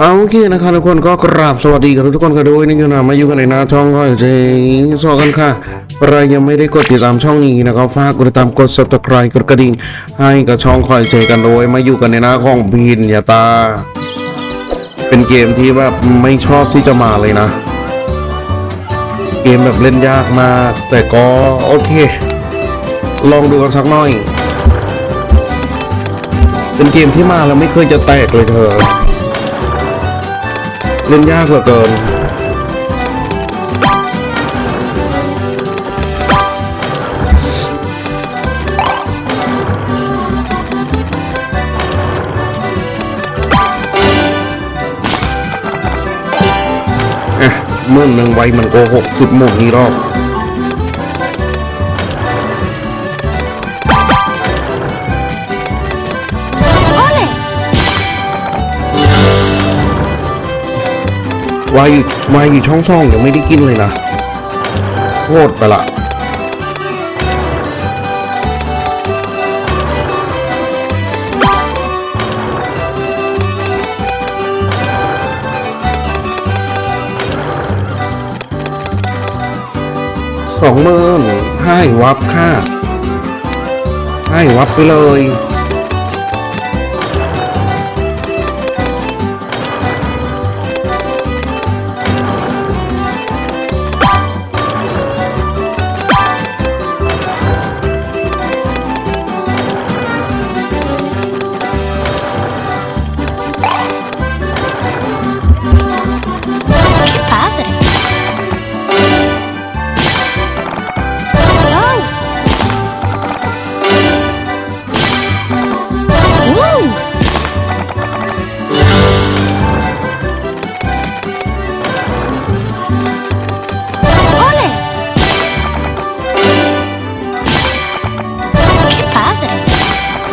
เอาโอเคนะครับทุกคนก็กราบสวัสดีกับทุกคนกันด้วยนี่คือนะมาอยู่กันในหน้าช่องก็เจสอกันค่ะใครยังไม่ได้กดติดตามช่องนี้นะครับฝากกดติดตามกด subscribe กดกระดิ่งให้กับช่องคอยเจกันด้วยมาอยู่กันในหน้าของพินยาตา เป็นเกมที่แบบไม่ชอบที่จะมาเลยนะ เกมแบบเล่นยากมาก แต่ก็โอเค ลองดูกันสักหน่อย เป็นเกมที่มาแล้วไม่เคยจะแตกเลยเธอ เล่นยากเหลือเกินอะมื่นหนึ่งไว้มันโกหกสุดโมงนี้รอบ วายอยู่วายอยู่ช่องซ่องยังไม่ได้กินเลยนะโคตรไปละสองหมื่นให้วับค่ะให้วับไปเลย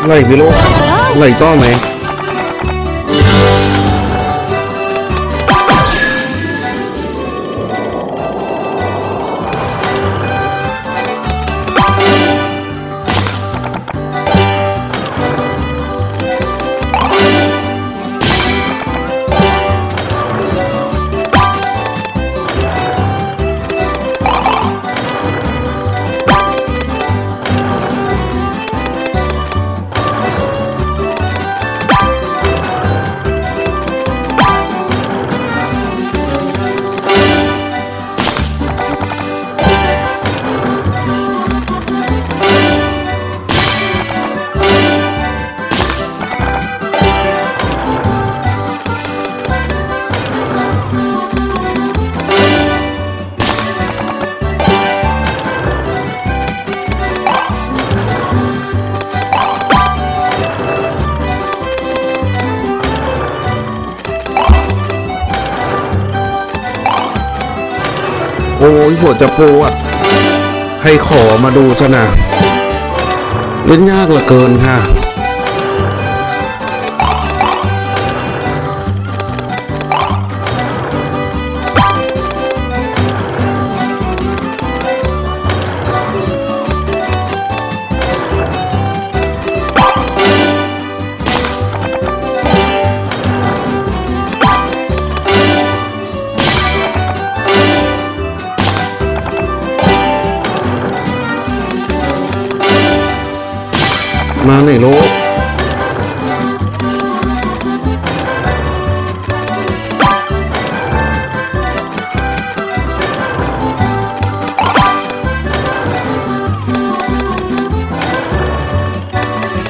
ไหลพี่โล ยหัวจะโปอะให้ขอมาดูซะนะเล่นยากเหลือเกินค่ะ มาไหนโลก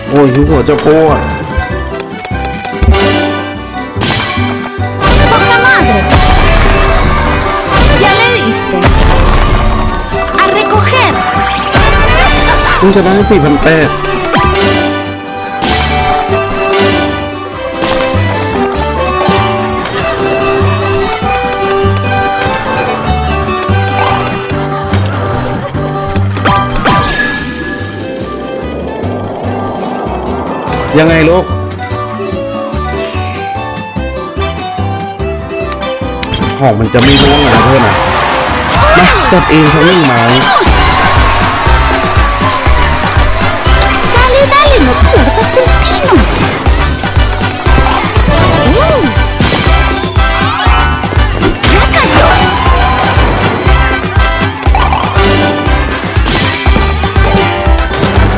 โอ้ยหัวจะปวด ¡Poca madre! ¡Ya le diste! ¡A recoger! เพิ่งจะได้สี่พันแปด ยังไงลูกหอมมันจะไม่ร่วงนะเพื่อนนะมาจัดเองทั้งหนึ่งไม้ได้เลยได้เลยนกเขียวแล้วก็ส้นที่หนึ่ง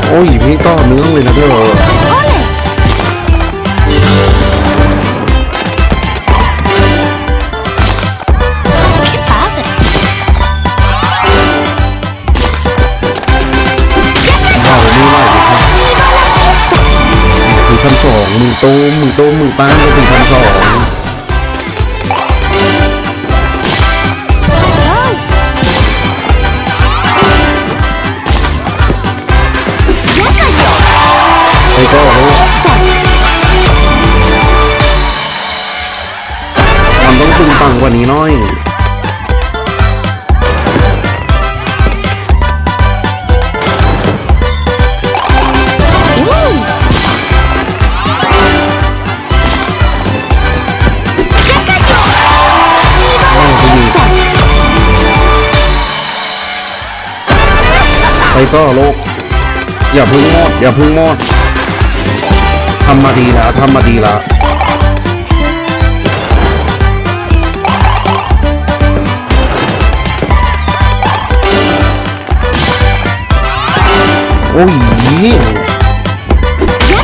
โอ้ยพี่ต้อเนื้อเลยนะเพื่อน องมึงต้มมึงโต้มมึงป้านก็ถึงพันสอง ¡Wow! ¡Ya cayó! ไปก็มันต้องตึงปังกว่านี้น้อย ไปต่อโลก อย่าพึ่งหมดอย่าพึ่งหมดทำมาดีแล้วทำมาดีแล้วโอ้ยนี่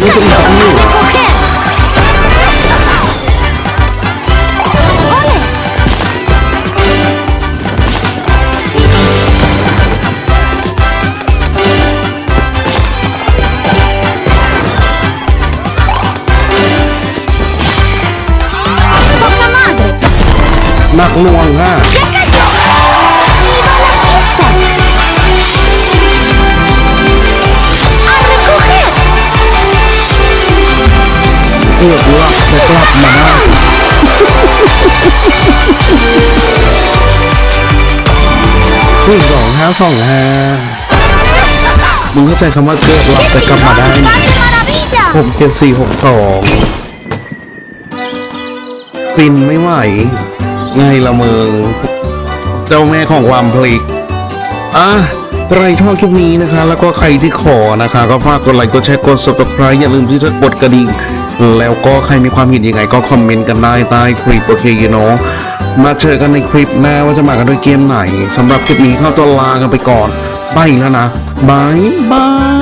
ต้องทำอยู่ นักหน่วงค่ะ ¡Ya cayó! ¡Viva la fiesta! ¡A recoger! เกือบหลับแต่กลับมาได้สี่สองห้าสองห้ามึงเข้าใจคำว่าเกือบหลับแต่กลับมาได้ไหมผมเจ็ดสี่หกสองฟินไม่ไหว ไงละเมืองเจ้าแม่ของความพลิกอะใครชอบคลิปนี้นะคะ แล้วก็ใครที่ขอนะคะ ก็ฝากกดไลค์กดแชร์กด subscribe อย่าลืมที่จะกดกระดิ่งแล้วก็ใครมีความเห็นยังไงก็คอมเมนต์กันได้ใต้คลิปโอเคเนาะมาเจอกันในคลิปหน้าว่าจะมากันด้วยเกมไหนสำหรับคลิปนี้เข้าตัวลากันไปก่อนบายแล้วนะบายบาย